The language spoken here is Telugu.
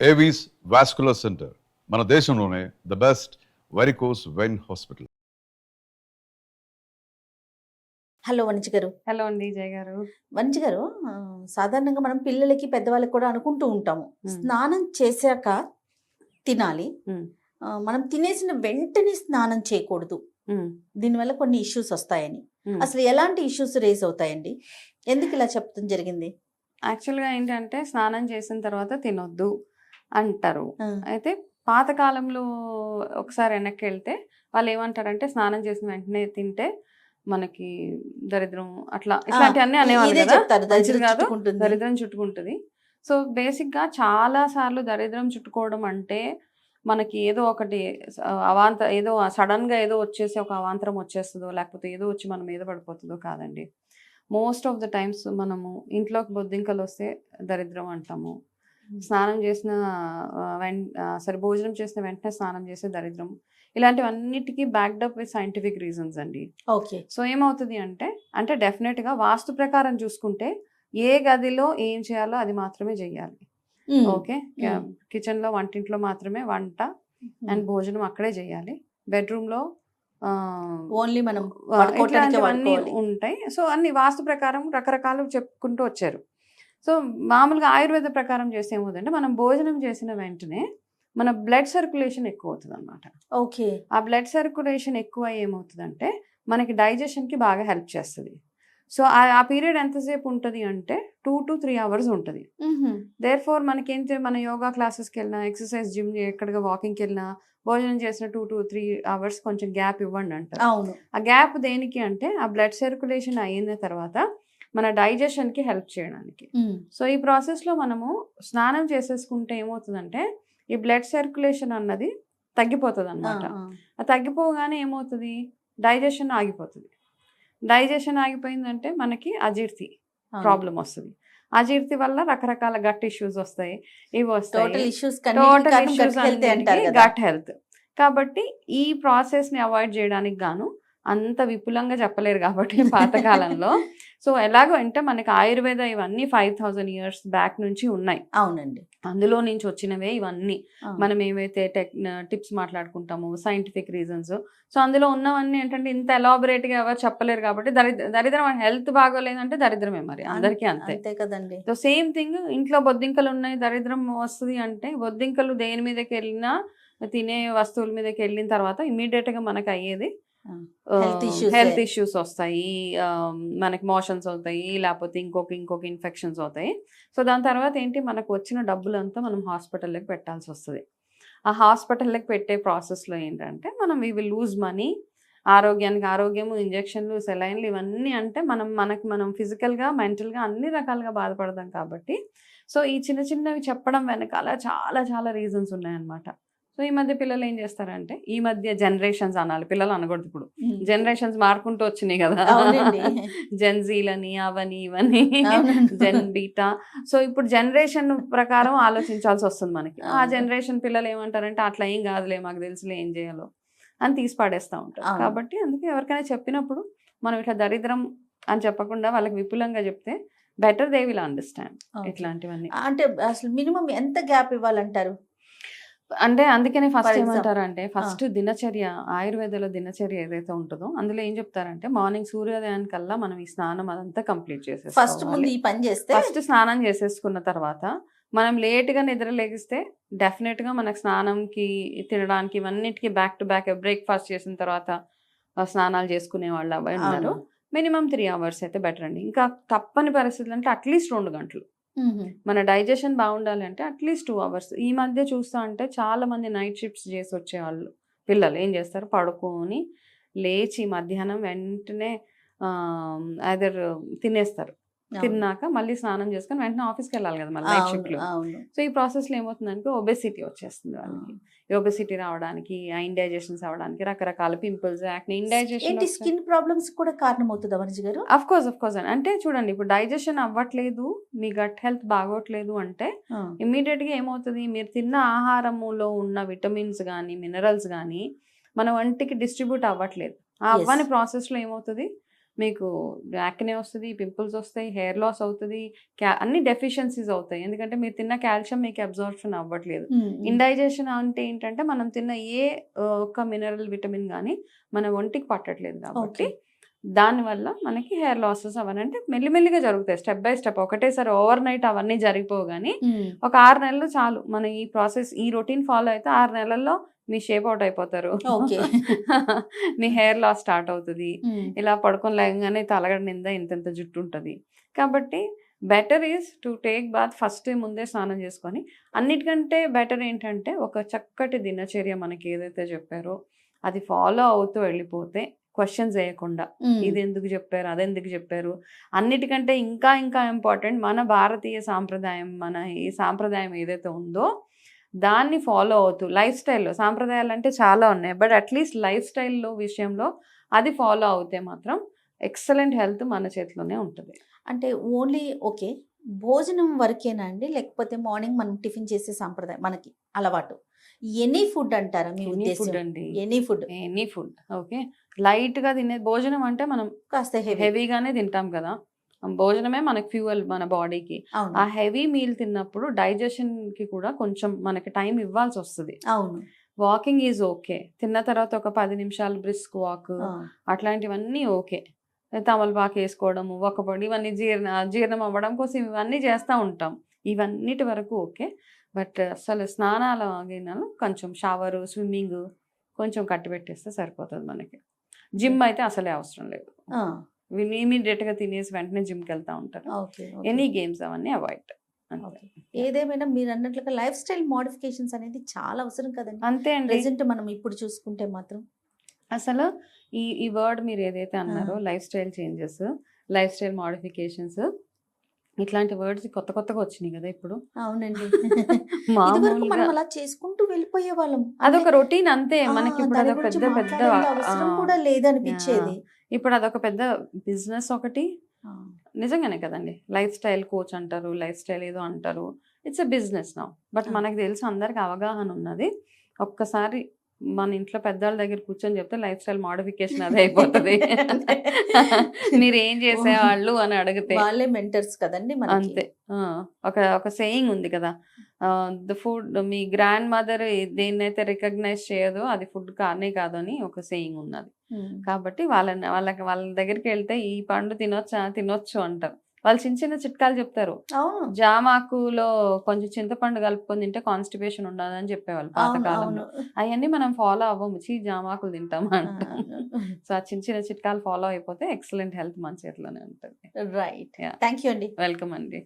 ఏవీస్ వాస్కులర్ సెంటర్ మన దేశంలోనే the best varicose vein hospital hello వనిజ్ గారు. హలో అండి జయ గారు. వనిజ్ గారు సాధారణంగా మనం పిల్లలకి పెద్దవాళ్ళకి కూడా అనుకుంటూ ఉంటాము. మ్మ్. స్నానం చేశాక తినాలి. ఆ, మనం తినేసిన వెంటనే స్నానం చేయకూడదు. ఉమ్, దీనివల్ల కొన్ని ఇష్యూస్ వస్తాయని. అసలు ఎలాంటి ఇష్యూస్ రేజ్ అవుతాయండి? ఎందుకు ఇలా చెప్పడం జరిగింది? యాక్చువల్గా ఏంటంటే స్నానం చేసిన తర్వాత తినొద్దు. అంటారు. అయితే పాతకాలంలో ఒకసారి వెనక్కి వెళ్తే వాళ్ళు ఏమంటారంటే స్నానం చేసిన వెంటనే తింటే మనకి దరిద్రం అట్లా ఇట్లాంటివన్నీ అనేవాళ్ళు ఇదే కదా. దరిద్రం చుట్టుకుంటుంది. సో బేసిక్గా చాలా సార్లు దరిద్రం చుట్టుకోవడం అంటే మనకి ఏదో ఒకటి అవాంత ఏదో సడన్గా ఏదో వచ్చేసి ఒక అవాంతరం వచ్చేస్తుందో లేకపోతే ఏదో వచ్చి మన మీద పడిపోతుందో కాదండి. మోస్ట్ ఆఫ్ ద టైమ్స్ మనము ఇంట్లోకి బొద్దింకలు వస్తే దరిద్రం అంటాము. స్నానం చేసిన సరే భోజనం చేసిన వెంటనే స్నానం చేసే దరిద్రం. ఇలాంటివన్నిటికీ backed up with scientific reasons అండి. ఓకే. సో ఏమవుతుంది అంటే అంటే డెఫినెట్గా వాస్తు ప్రకారం చూసుకుంటే ఏ గదిలో ఏం చేయాలో అది మాత్రమే చేయాలి. ఓకే. కిచెన్లో వంటింట్లో మాత్రమే వంట. అండ్ భోజనం అక్కడే చేయాలి బెడ్రూమ్లో ఓన్లీ మనం వాడుకోవాలి. ఉంటాయి. సో అన్ని వాస్తు ప్రకారం రకరకాలు చెప్పుకుంటూ వచ్చారు. సో మామూలుగా ఆయుర్వేద ప్రకారం చేస్తే ఏమవుతుందంటే మనం భోజనం చేసిన వెంటనే మన బ్లడ్ సర్క్యులేషన్ ఎక్కువ అవుతుంది అనమాట ఓకే. ఆ బ్లడ్ సర్క్యులేషన్ ఎక్కువ ఏమవుతుందంటే మనకి డైజెషన్కి బాగా హెల్ప్ చేస్తుంది. సో ఆ- పీరియడ్ ఎంతసేపు ఉంటుంది అంటే టూ టు త్రీ అవర్స్ ఉంటుంది. దేర్ ఫోర్ మనకేంటి మన యోగా క్లాసెస్కి వెళ్ళినా ఎక్సర్సైజ్ జిమ్ ఎక్కడికి వాకింగ్కి వెళ్ళినా భోజనం చేసిన టూ టు త్రీ అవర్స్ కొంచెం గ్యాప్ ఇవ్వండి అంటారు అవును. ఆ గ్యాప్ దేనికి అంటే ఆ బ్లడ్ సర్క్యులేషన్ అయిన తర్వాత మన డైజెషన్కి హెల్ప్ చేయడానికి. సో ఈ ప్రాసెస్లో మనము స్నానం చేసేసుకుంటే ఏమవుతుందంటే ఈ బ్లడ్ సర్క్యులేషన్ అన్నది తగ్గిపోతుంది అనమాట ఆ. తగ్గిపోగానే ఏమవుతుంది? డైజెషన్ ఆగిపోతుంది. డైజెషన్ ఆగిపోయిందంటే మనకి అజీర్తి. ప్రాబ్లం వస్తుంది. అజీర్తి వల్ల రకరకాల గట్ ఇష్యూస్ వస్తాయి. ఇవి వస్తాయి. టోటల్ ఇష్యూస్ గట్ హెల్త్ కాబట్టి ఈ ప్రాసెస్ని అవాయిడ్ చేయడానికి గాను అంత విపులంగా చెప్పలేరు కాబట్టి పాతకాలంలో. సో ఎలాగో అంటే మనకి ఆయుర్వేద ఇవన్నీ ఫైవ్ థౌజండ్ ఇయర్స్ బ్యాక్ నుంచి ఉన్నాయి. అవునండి. అందులో నుంచి వచ్చినవే ఇవన్నీ. మనం ఏవైతే టెక్ టిప్స్ మాట్లాడుకుంటామో సైంటిఫిక్ రీజన్స్ సో అందులో ఉన్నవన్నీ ఏంటంటే ఇంత ఎలాబొరేట్గా ఎవరు చెప్పలేరు కాబట్టి దరిద్ర దరిద్రం హెల్త్ బాగోలేదంటే దరిద్రమే మరి అందరికీ అంతే. అంతే కదండి. సో సేమ్ థింగ్ ఇంట్లో బొద్దింకలు ఉన్నాయి దరిద్రం వస్తుంది అంటే బొద్దింకలు దేని మీదకి వెళ్ళినా తినే వస్తువుల మీదకి వెళ్ళిన తర్వాత ఇమీడియట్గా మనకు అయ్యేది హెల్త్. ఇష్యూస్ వస్తాయి. మనకి మోషన్స్ అవుతాయి లేకపోతే ఇంకొక ఇంకొక ఇన్ఫెక్షన్స్ అవుతాయి. సో దాని తర్వాత ఏంటి? మనకు వచ్చిన డబ్బులంతా మనం హాస్పిటల్లోకి పెట్టాల్సి వస్తుంది. ఆ హాస్పిటల్లోకి పెట్టే ప్రాసెస్లో ఏంటంటే మనం వీ విల్ లూజ్ మనీ ఆరోగ్యానికి ఆరోగ్యము ఇంజెక్షన్లు సెలైన్లు ఇవన్నీ అంటే మనం మనకి మనం ఫిజికల్గా మెంటల్గా అన్ని రకాలుగా బాధపడతాం కాబట్టి. సో ఈ చిన్న చిన్నవి చెప్పడం వెనకాల చాలా చాలా రీజన్స్ ఉన్నాయన్నమాట. సో ఈ మధ్య పిల్లలు ఏం చేస్తారంటే ఈ మధ్య జనరేషన్స్ అనాలి పిల్లలు అనకూడదు ఇప్పుడు. జనరేషన్స్ మారుకుంటూ వచ్చినాయి కదా. జెన్జీలని అవని ఇవని. జెన్ బీటా సో ఇప్పుడు జనరేషన్ ప్రకారం ఆలోచించాల్సి వస్తుంది మనకి ఆ. జనరేషన్ పిల్లలు ఏమంటారంటే అట్లా ఏం కాదులే మాకు తెలుసులే ఏం చేయాలో అని తీసి పాడేస్తూ ఉంటారు. కాబట్టి అందుకే ఎవరికైనా చెప్పినప్పుడు మనం ఇట్లా దరిద్రం అని చెప్పకుండా వాళ్ళకి విపులంగా చెప్తే బెటర్ దే విల్ అండర్స్టాండ్. ఇట్లాంటివన్నీ అంటే అసలు మినిమం ఎంత గ్యాప్ ఇవ్వాలంటారు అంటే అందుకనే ఫస్ట్ ఏమంటారంటే ఫస్ట్ దినచర్య ఆయుర్వేదంలో దినచర్య ఏదైతే ఉంటుందో అందులో ఏం చెప్తారంటే మార్నింగ్ సూర్యోదయానికల్లా మనం ఈ స్నానం అదంతా కంప్లీట్ ఫస్ట్ ముందు ఈ పని చేస్తే ఫస్ట్ స్నానం చేసేసుకున్న తర్వాత మనం లేట్గా నిద్ర లేగిస్తే డెఫినెట్గా మనకు స్నానంకి తినడానికి ఇవన్నిటికీ బ్యాక్ టు బ్యాక్ బ్రేక్ఫాస్ట్ చేసిన తర్వాత స్నానాలు చేసుకునే వాళ్ళు అవి ఉన్నారు. మినిమం త్రీ అవర్స్ అయితే బెటర్ అండి ఇంకా తప్పని పరిస్థితులు అంటే అట్లీస్ట్ రెండు గంటలు. మన డైజెషన్ బాగుండాలి అంటే అట్లీస్ట్ టూ అవర్స్ ఈ మధ్య చూస్తా అంటే చాలా మంది నైట్ షిఫ్ట్స్ చేసి వచ్చేవాళ్ళు. పిల్లలు ఏం చేస్తారు? పడుకొని లేచి మధ్యాహ్నం వెంటనే అదర్ తినేస్తారు. తిన్నాక మళ్ళీ స్నానం చేసుకొని వెంటనే ఆఫీస్కి వెళ్ళాలి కదా మళ్ళీ నైట్ షిఫ్ట్లో. సో ఈ ప్రాసెస్లో ఏమవుతుందంటే ఒబెసిటీ వచ్చేస్తుంది వాళ్ళకి. ఒబెసిటీ రావడానికి ఇండైజెషన్స్ అవ్వడానికి రకరకాల పింపుల్స్ యాక్ని ఇండైజెషన్ ఏంటి స్కిన్ ప్రాబ్లమ్స్ కూడా కారణం అవుతుందా వనిజ్ గారు? అఫ్ కోర్స్ అఫ్ కోర్స్ అంటే చూడండి ఇప్పుడు డైజెషన్ అవ్వట్లేదు మీ గట్ హెల్త్ బాగోట్లేదు అంటే ఆ, ఇమ్మీడియట్గా ఏమవుతుంది? మీరు తిన్న ఆహారములో ఉన్న విటమిన్స్ కానీ మినరల్స్ కానీ మన వంటికి డిస్ట్రిబ్యూట్ అవ్వట్లేదు. ఆ. అవ్వని ప్రాసెస్లో ఏమవుతుంది? మీకు యాక్నే వస్తుంది పింపుల్స్ వస్తాయి హెయిర్ లాస్ అవుతుంది అన్ని డెఫిషియన్సీస్ అవుతాయి. ఎందుకంటే మీరు తిన్న కాల్షియం మీకు అబ్జార్ప్షన్ అవ్వట్లేదు. ఇండైజెషన్ అంటే ఏంటంటే మనం తిన్న ఏ ఒక్క మినరల్ విటమిన్ కానీ మన ఒంటికి పట్టట్లేదు కాబట్టి. దానివల్ల మనకి హెయిర్ లాసెస్ అవన్నీ అంటే మెల్లిమెల్లిగా జరుగుతాయి. Step by step. ఒకటేసారి ఓవర్ నైట్ అవన్నీ జరిగిపోవు కానీ ఒక ఆరు నెలలు చాలు. మన ఈ ప్రాసెస్ ఈ రొటీన్ ఫాలో అయితే ఆరు నెలల్లో మీ షేప్ అవుట్ అయిపోతారు. మీ హెయిర్ లాస్ స్టార్ట్ అవుతుంది. ఇలా పడుకొని లేకగానే తలగడ నింద ఇంతంత జుట్టు ఉంటుంది. కాబట్టి better is to take bath first ముందే స్నానం చేసుకొని అన్నిటికంటే బెటర్ ఏంటంటే ఒక చక్కటి దినచర్య మనకి ఏదైతే చెప్పారో అది ఫాలో అవుతూ వెళ్ళిపోతే క్వశ్చన్స్ వేయకుండా ఉమ్, ఇది ఎందుకు చెప్పారు అది ఎందుకు చెప్పారు అన్నిటికంటే ఇంకా ఇంకా ఇంపార్టెంట్ మన భారతీయ సాంప్రదాయం మన ఈ సాంప్రదాయం ఏదైతే ఉందో దాన్ని ఫాలో అవుతూ లైఫ్ స్టైల్లో సాంప్రదాయాలు అంటే చాలా ఉన్నాయి. బట్ అట్లీస్ట్ లైఫ్ స్టైల్లో విషయంలో అది ఫాలో అవుతే మాత్రం ఎక్సలెంట్ హెల్త్ మన చేతిలోనే ఉంటుంది. అంటే ఓన్లీ ఓకే భోజనం వరకేనా అండి? లేకపోతే మార్నింగ్ మనం టిఫిన్ చేసే సాంప్రదాయం మనకి అలవాటు. ఎనీ ఫుడ్ అంటారా మీ ఫుడ్ అండి. Any food. Any food. Okay లైట్గా తినే భోజనం అంటే మనం కాస్త హెవీ. హెవీగానే తింటాం కదా. భోజనమే మనకి ఫ్యూయల్ మన బాడీకి. ఆ హెవీ మీల్ తిన్నప్పుడు డైజెషన్కి కూడా కొంచెం మనకి టైం ఇవ్వాల్సి వస్తుంది. అవును. Walking is okay. తిన్న తర్వాత ఒక పది నిమిషాలు బ్రిస్క్ వాక్ అట్లాంటివన్నీ ఓకే. తమలపాకు వేసుకోవడము ఒకపడి ఇవన్నీ జీర్ణ జీర్ణం అవ్వడం కోసం ఇవన్నీ చేస్తూ ఉంటాం. ఇవన్నిటి వరకు ఓకే. బట్ అసలు స్నానాల గిన్నెలు కొంచెం షవరు స్విమ్మింగ్ కొంచెం కట్టి పెట్టేస్తే సరిపోతుంది మనకి. జిమ్ అయితే అసలే అవసరం లేదు. ఇమీడియట్గా తినేసి వెంటనే జిమ్కి వెళ్తా ఉంటారు. ఎనీ గేమ్స్ అవన్నీ అవాయిడ్. ఏదేమైనా మీరు అన్నట్లుగా లైఫ్ స్టైల్ మోడిఫికేషన్స్ అనేది చాలా అవసరం కదండి. అంతే అండి. ప్రెసెంట్ మనం ఇప్పుడు చూసుకుంటే మాత్రం. అసలు ఈ ఈ వర్డ్ మీరు ఏదైతే అన్నారో life style changes life style modifications ఇట్లాంటి వర్డ్స్ కొత్త కొత్తగా వచ్చినాయి కదా ఇప్పుడు. అవునండి. మనం మామూలుగా అలా చేసుకుంటూ వెళ్ళిపోయే వాళ్ళం అదొక రొటీన్ అంతే. మనకి ఇప్పుడు అదొక పెద్ద పెద్ద కూడా లేదనిపించేది. ఇప్పుడు అదొక పెద్ద బిజినెస్ ఒకటి. నిజంగానే కదండి. లైఫ్ స్టైల్ కోచ్ అంటారు లైఫ్ స్టైల్ ఏదో అంటారు. ఇట్స్ ఎ బిజినెస్ నా బట్. మనకు తెలుసు అందరికి అవగాహన ఉన్నది. ఒక్కసారి మన ఇంట్లో పెద్దవాళ్ళ దగ్గర కూర్చొని చెప్తే లైఫ్ స్టైల్ మోడిఫికేషన్ అదే అయిపోతుంది. మీరు ఏం చేసేవాళ్ళు అని అడిగితే. వాళ్ళే మెంటర్స్ కదండి అంతే. ఒక ఒక సేయింగ్ ఉంది కదా. ద ఫుడ్ మీ గ్రాండ్ మదర్ దేన్నైతే రికగ్నైజ్ చేయదో అది ఫుడ్ కానే కాదు అని ఒక సేయింగ్ ఉన్నది. కాబట్టి వాళ్ళని వాళ్ళకి వాళ్ళ దగ్గరికి వెళ్తే ఈ పండు తినొచ్చా తినొచ్చు అంటారు. వాళ్ళు చిన్న చిన్న చిట్కాలు చెప్తారు. జామాకులో కొంచెం చింతపండు కలుపుకొని తింటే కాన్స్టిపేషన్ ఉండదని చెప్పేవాళ్ళు అవును పాతకాలంలో. అవును. అవన్నీ మనం ఫాలో అవ్వము. చీ జామాకులు తింటాం అంటాం. సో ఆ చిన్న చిన్న చిట్కాలు ఫాలో అయిపోతే ఎక్సలెంట్ హెల్త్ మన చేతిలోనే ఉంటుంది. రైట్. థ్యాంక్ యూ అండి. వెల్కమ్ అండి.